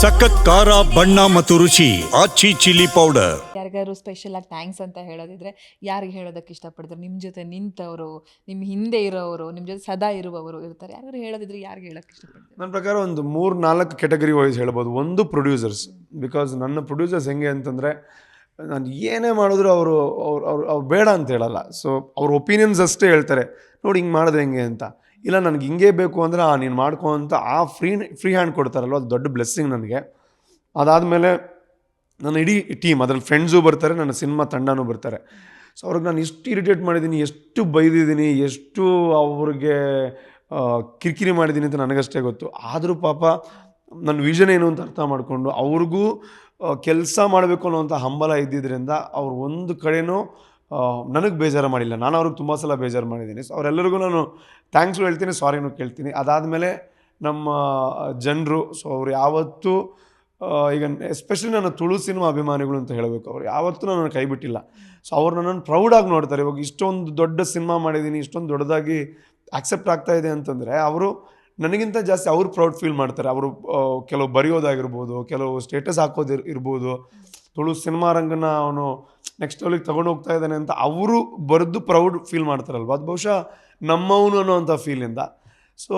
ಸಖತ್ ಖಾರ ಬಣ್ಣ ಮತ್ತು ರುಚಿ ಆಚಿ ಚಿಲ್ಲಿ ಪೌಡರ್. ಯಾರಿಗಾದ್ರು ಸ್ಪೆಷಲ್ ಆಗಿ ಥ್ಯಾಂಕ್ಸ್ ಅಂತ ಹೇಳೋದಿದ್ರೆ ಯಾರಿಗೆ ಹೇಳೋದಕ್ಕೆ ಇಷ್ಟಪಡ್ತಾರೆ? ನಿಮ್ಮ ಜೊತೆ ನಿಂತವರು ನಿಮ್ಮ ಹಿಂದೆ ಇರೋವರು ನಿಮ್ಮ ಜೊತೆ ಸದಾ ಇರುವವರು ಇರ್ತಾರೆ. ಯಾರು ಹೇಳೋದಿದ್ರೆ ಯಾರಿಗೆ ಹೇಳೋಕ್ಕೆ ಇಷ್ಟಪಡ್ತಾರೆ? ನನ್ನ ಪ್ರಕಾರ ಒಂದು ಮೂರು ನಾಲ್ಕು ಕೆಟಗರಿ ವೈಸ್ ಹೇಳ್ಬೋದು. ಒಂದು ಪ್ರೊಡ್ಯೂಸರ್ಸ್ ಬಿಕಾಸ್ ನನ್ನ ಪ್ರೊಡ್ಯೂಸರ್ಸ್ ಹೆಂಗೆ ಅಂತಂದರೆ ನಾನು ಏನೇ ಮಾಡಿದ್ರು ಅವರು ಅವ್ರು ಅವ್ರು ಅವ್ರು ಬೇಡ ಅಂತ ಹೇಳಲ್ಲ. ಸೊ ಅವ್ರ ಒಪಿನಿಯನ್ಸ್ ಅಷ್ಟೇ ಹೇಳ್ತಾರೆ. ನೋಡಿ ಹಿಂಗೆ ಮಾಡಿದ್ರೆ ಹೆಂಗೆ ಅಂತ. ಇಲ್ಲ, ನನಗೆ ಹಿಂಗೆ ಬೇಕು ಅಂದರೆ, ಆ, ನೀನು ಮಾಡ್ಕೊ ಆ ಫ್ರೀ ಫ್ರೀ ಹ್ಯಾಂಡ್ ಕೊಡ್ತಾರಲ್ವ, ಅದು ದೊಡ್ಡ ಬ್ಲೆಸ್ಸಿಂಗ್ ನನಗೆ. ಅದಾದಮೇಲೆ ನನ್ನ ಇಡೀ ಟೀಮ್ ಅದ್ರ ಫ್ರೆಂಡ್ಸು ಬರ್ತಾರೆ, ನನ್ನ ಸಿನಿಮಾ ತಂಡನೂ ಬರ್ತಾರೆ. ಸೊ ಅವ್ರಿಗೆ ನಾನು ಎಷ್ಟು ಇರಿಟೇಟ್ ಮಾಡಿದ್ದೀನಿ ಎಷ್ಟು ಬೈದಿದ್ದೀನಿ ಎಷ್ಟು ಅವ್ರಿಗೆ ಕಿರಿಕಿರಿ ಮಾಡಿದ್ದೀನಿ ಅಂತ ನನಗಷ್ಟೇ ಗೊತ್ತು. ಆದರೂ ಪಾಪ ನನ್ನ ವಿಷನ್ ಏನು ಅಂತ ಅರ್ಥ ಮಾಡಿಕೊಂಡು, ಅವ್ರಿಗೂ ಕೆಲಸ ಮಾಡಬೇಕು ಅನ್ನೋವಂಥ ಹಂಬಲ ಇದ್ದಿದ್ದರಿಂದ ಅವ್ರು ಒಂದು ಕಡೆನೂ ನನಗೆ ಬೇಜಾರು ಮಾಡಿಲ್ಲ. ನಾನು ಅವ್ರಿಗೆ ತುಂಬ ಸಲ ಬೇಜಾರು ಮಾಡಿದ್ದೀನಿ. ಸೊ ಅವರೆಲ್ಲರಿಗೂ ನಾನು ಥ್ಯಾಂಕ್ಸು ಹೇಳ್ತೀನಿ ಸಾರಿನೂ ಕೇಳ್ತೀನಿ. ಅದಾದಮೇಲೆ ನಮ್ಮ ಜನರು ಸೊ ಅವ್ರು ಯಾವತ್ತೂ ಈಗ ಎಸ್ಪೆಷಲಿ ನನ್ನ ತುಳು ಸಿನಿಮಾ ಅಭಿಮಾನಿಗಳು ಅಂತ ಹೇಳಬೇಕು. ಅವ್ರು ಯಾವತ್ತೂ ನಾನು ಕೈ ಬಿಟ್ಟಿಲ್ಲ. ಸೊ ಅವ್ರು ನನ್ನನ್ನು ಪ್ರೌಡಾಗಿ ನೋಡ್ತಾರೆ. ಇವಾಗ ಇಷ್ಟೊಂದು ದೊಡ್ಡ ಸಿನಿಮಾ ಮಾಡಿದ್ದೀನಿ, ಇಷ್ಟೊಂದು ದೊಡ್ಡದಾಗಿ ಆಕ್ಸೆಪ್ಟ್ ಆಗ್ತಾ ಇದೆ ಅಂತಂದರೆ, ಅವರು ನನಗಿಂತ ಜಾಸ್ತಿ ಅವ್ರು ಪ್ರೌಡ್ ಫೀಲ್ ಮಾಡ್ತಾರೆ. ಅವರು ಕೆಲವು ಬರೆಯೋದಾಗಿರ್ಬೋದು, ಕೆಲವು ಸ್ಟೇಟಸ್ ಹಾಕೋದು ಇರ್- ಇರ್ಬೋದು. ತುಳು ಸಿನಿಮಾ ರಂಗನ ಅವನು ನೆಕ್ಸ್ಟ್ ಲೆವೆಲಿಗೆ ತೊಗೊಂಡು ಹೋಗ್ತಾ ಇದ್ದಾನೆ ಅಂತ ಅವರು ಬರೆದು ಪ್ರೌಡ್ ಫೀಲ್ ಮಾಡ್ತಾರಲ್ವ? ಅದು ಬಹುಶಃ ನಮ್ಮವನು ಅನ್ನೋವಂಥ ಫೀಲಿಂದ ಸೊ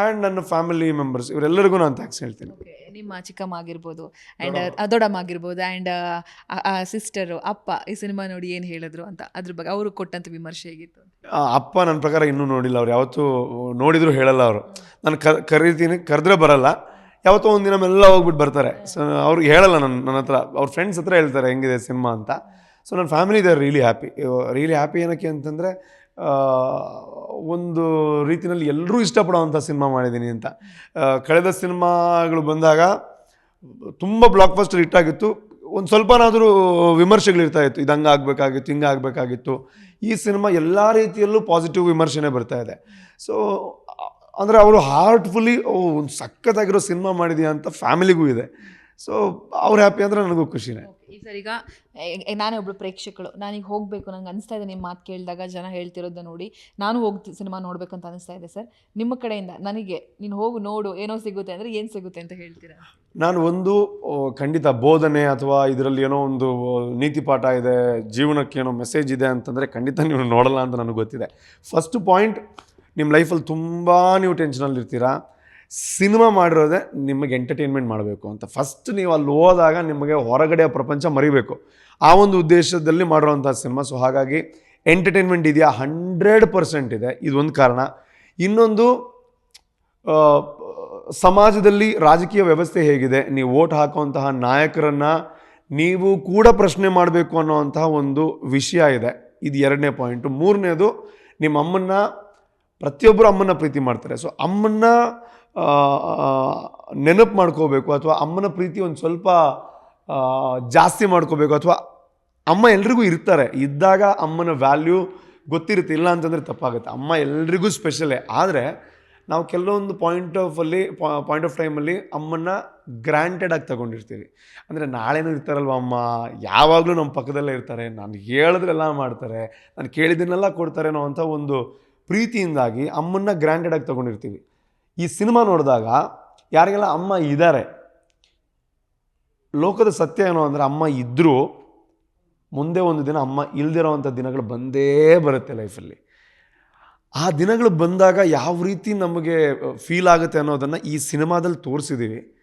ಆ್ಯಂಡ್ ನನ್ನ ಫ್ಯಾಮಿಲಿ ಮೆಂಬರ್ಸ್ ಇವರೆಲ್ಲರಿಗೂ ನಾನು ಥ್ಯಾಂಕ್ಸ್ ಹೇಳ್ತೀನಿ. ನಿಮ್ಮ ಚಿಕ್ಕಮ್ಮ ಆಗಿರ್ಬೋದು ಆ್ಯಂಡ್ ದೊಡ್ಡಮ್ಮ. ಆಗಿರ್ಬೋದು ಆ್ಯಂಡ್ ಸಿಸ್ಟರು ಅಪ್ಪ ಈ ಸಿನಿಮಾ ನೋಡಿ ಏನು ಹೇಳಿದ್ರು ಅಂತ ಅದ್ರ ಬಗ್ಗೆ ಅವರು ಕೊಟ್ಟಂಥ ವಿಮರ್ಶೆ ಹೇಗಿತ್ತು ಅಪ್ಪ ನನ್ನ ಪ್ರಕಾರ ಇನ್ನೂ ನೋಡಿಲ್ಲ ಅವ್ರು. ಯಾವತ್ತೂ ನೋಡಿದ್ರು ಹೇಳಲ್ಲ ಅವರು. ನಾನು ಕರ್ ಕರಿತೀನಿ ಕರೆದ್ರೆ ಬರಲ್ಲ. ಯಾವತ್ತೋ ಒಂದಿನ ದಿನ ಮೆಲ್ಲ ಹೋಗ್ಬಿಟ್ಟು ಬರ್ತಾರೆ. ಸೊ ಅವ್ರಿಗೆ ಹೇಳಲ್ಲ ನನ್ನ ನನ್ನ ಹತ್ರ. ಅವ್ರ ಫ್ರೆಂಡ್ಸ್ ಹತ್ರ ಹೇಳ್ತಾರೆ, ಹೆಂಗಿದೆ ಸಿನಿಮಾ ಅಂತ. ಸೊ ನನ್ನ ಫ್ಯಾಮಿಲಿ ಇದೆ ರಿಯಲಿ ಹ್ಯಾಪಿ ರಿಯಲಿ ಹ್ಯಾಪಿ ಏನಕ್ಕೆ ಅಂತಂದರೆ ಒಂದು ರೀತಿಯಲ್ಲಿ ಎಲ್ಲರೂ ಇಷ್ಟಪಡೋವಂಥ ಸಿನಿಮಾ ಮಾಡಿದ್ದೀನಿ ಅಂತ. ಕಳೆದ ಸಿನಿಮಾಗಳು ಬಂದಾಗ ತುಂಬ ಬ್ಲಾಕ್ ಬಸ್ಟರ್ ಹಿಟ್ಟಾಗಿತ್ತು ಒಂದು ಸ್ವಲ್ಪನಾದರೂ ವಿಮರ್ಶೆಗಳಿರ್ತಾ ಇತ್ತು. ಇದು ಹಂಗೆ ಆಗಬೇಕಾಗಿತ್ತು, ಹಿಂಗೆ ಆಗಬೇಕಾಗಿತ್ತು. ಈ ಸಿನಿಮಾ ಎಲ್ಲ ರೀತಿಯಲ್ಲೂ ಪಾಸಿಟಿವ್ ವಿಮರ್ಶೆನೇ ಬರ್ತಾ ಇದೆ. ಸೊ ಅಂದರೆ ಅವರು ಹಾರ್ಟ್ಫುಲಿ ಓ ಒಂದು ಸಖತ್ತಾಗಿರೋ ಸಿನಿಮಾ ಮಾಡಿದೀಯ ಅಂತ ಫ್ಯಾಮಿಲಿಗೂ ಇದೆ. ಸೊ ಅವ್ರು ಹ್ಯಾಪಿ ಅಂದರೆ ನನಗೂ ಖುಷಿನೇ. ಸರ್ ಈಗ ನಾನೇ ಒಬ್ಳು ಪ್ರೇಕ್ಷಕಳು. ನಾನೀಗ ಹೋಗಬೇಕು ನಂಗೆ ಅನಿಸ್ತಾ ಇದೆ ನಿಮ್ಮ ಮಾತು ಕೇಳಿದಾಗ ಜನ ಹೇಳ್ತಿರೋದನ್ನ ನೋಡಿ. ನಾನು ಹೋಗಿ ಸಿನಿಮಾ ನೋಡಬೇಕು ಅಂತ ಅನಿಸ್ತಾ ಇದೆ ಸರ್. ನಿಮ್ಮ ಕಡೆಯಿಂದ ನನಗೆ ನೀನು ಹೋಗು ನೋಡು ಏನೋ ಸಿಗುತ್ತೆ ಅಂದರೆ ಏನು ಸಿಗುತ್ತೆ ಅಂತ ಹೇಳ್ತೀರಾ? ನಾನು ಒಂದು ಖಂಡಿತ ಬೋಧನೆ ಅಥವಾ ಇದರಲ್ಲಿ ಏನೋ ಒಂದು ನೀತಿ ಪಾಠ ಇದೆ ಜೀವನಕ್ಕೆ ಏನೋ ಮೆಸೇಜ್ ಇದೆ ಅಂತಂದರೆ ಖಂಡಿತ ನೀವು ನೋಡಲ್ಲ ಅಂತ ನನಗೆ ಗೊತ್ತಿದೆ. ಫಸ್ಟ್ ಪಾಯಿಂಟ್ ನಿಮ್ಮ ಲೈಫಲ್ಲಿ ತುಂಬ ನೀವು ಟೆನ್ಷನಲ್ಲಿ ಇರ್ತೀರಾ ಸಿನಿಮಾ ಮಾಡಿರೋದೇ ನಿಮಗೆ ಎಂಟರ್ಟೈನ್ಮೆಂಟ್ ಮಾಡಬೇಕು ಅಂತ. ಫಸ್ಟ್ ನೀವು ಅಲ್ಲಿ ಹೋದಾಗ ನಿಮಗೆ ಹೊರಗಡೆ ಪ್ರಪಂಚ ಮರಿಬೇಕು. ಆ ಒಂದು ಉದ್ದೇಶದಲ್ಲಿ ಮಾಡಿರೋವಂಥ ಸಿನಿಮಾ. ಸೊ ಹಾಗಾಗಿ ಎಂಟರ್ಟೈನ್ಮೆಂಟ್ ಇದೆಯಾ? ಹಂಡ್ರೆಡ್ ಪರ್ಸೆಂಟ್ ಇದೆ. ಇದೊಂದು ಕಾರಣ. ಇನ್ನೊಂದು ಸಮಾಜದಲ್ಲಿ ರಾಜಕೀಯ ವ್ಯವಸ್ಥೆ ಹೇಗಿದೆ. ನೀವು ಓಟ್ ಹಾಕುವಂತಹ ನಾಯಕರನ್ನು ನೀವು ಕೂಡ ಪ್ರಶ್ನೆ ಮಾಡಬೇಕು ಅನ್ನೋವಂತಹ ಒಂದು ವಿಷಯ ಇದೆ. ಇದು ಎರಡನೇ ಪಾಯಿಂಟು. ಮೂರನೇದು, ನಿಮ್ಮ ಅಮ್ಮನ್ನ ಪ್ರತಿಯೊಬ್ಬರು ಅಮ್ಮನ ಪ್ರೀತಿ ಮಾಡ್ತಾರೆ. ಸೊ ಅಮ್ಮನ್ನ ನೆನಪು ಮಾಡ್ಕೋಬೇಕು ಅಥವಾ ಅಮ್ಮನ ಪ್ರೀತಿ ಒಂದು ಸ್ವಲ್ಪ ಜಾಸ್ತಿ ಮಾಡ್ಕೋಬೇಕು ಅಥವಾ ಅಮ್ಮ ಎಲ್ರಿಗೂ ಇರ್ತಾರೆ. ಇದ್ದಾಗ ಅಮ್ಮನ ವ್ಯಾಲ್ಯೂ ಗೊತ್ತಿರುತ್ತೆ. ಇಲ್ಲ ಅಂತಂದರೆ ತಪ್ಪಾಗುತ್ತೆ. ಅಮ್ಮ ಎಲ್ರಿಗೂ ಸ್ಪೆಷಲೇ ಆದರೆ ನಾವು ಕೆಲವೊಂದು ಪಾಯಿಂಟ್ ಆಫಲ್ಲಿ ಪಾಯಿಂಟ್ ಆಫ್ ಟೈಮಲ್ಲಿ ಅಮ್ಮನ್ನ ಗ್ರ್ಯಾಂಟೆಡ್ ಆಗಿ ತಗೊಂಡಿರ್ತೀವಿ. ಅಂದರೆ ನಾಳೆನೂ ಇರ್ತಾರಲ್ವ ಅಮ್ಮ? ಯಾವಾಗಲೂ ನಮ್ಮ ಪಕ್ಕದಲ್ಲೇ ಇರ್ತಾರೆ. ನಾನು ಹೇಳಿದ್ರೆಲ್ಲ ಮಾಡ್ತಾರೆ. ನಾನು ಕೇಳಿದ್ದನ್ನೆಲ್ಲ ಕೊಡ್ತಾರೆ ಅನ್ನೋ ಅಂಥ ಒಂದು ಪ್ರೀತಿಯಿಂದಾಗಿ ಅಮ್ಮನ್ನ ಗ್ರ್ಯಾಂಡೆಡಾಗಿ ತಗೊಂಡಿರ್ತೀವಿ. ಈ ಸಿನಿಮಾ ನೋಡಿದಾಗ ಯಾರಿಗೆಲ್ಲ ಅಮ್ಮ ಇದ್ದಾರೆ ಲೋಕದ ಸತ್ಯ ಏನು ಅಂದರೆ ಅಮ್ಮ ಇದ್ದರೂ ಮುಂದೆ ಒಂದು ದಿನ ಅಮ್ಮ ಇಲ್ದಿರೋವಂಥ ದಿನಗಳು ಬಂದೇ ಬರುತ್ತೆ ಲೈಫಲ್ಲಿ. ಆ ದಿನಗಳು ಬಂದಾಗ ಯಾವ ರೀತಿ ನಮಗೆ ಫೀಲ್ ಆಗುತ್ತೆ ಅನ್ನೋದನ್ನು ಈ ಸಿನಿಮಾದಲ್ಲಿ ತೋರಿಸಿದ್ದೀವಿ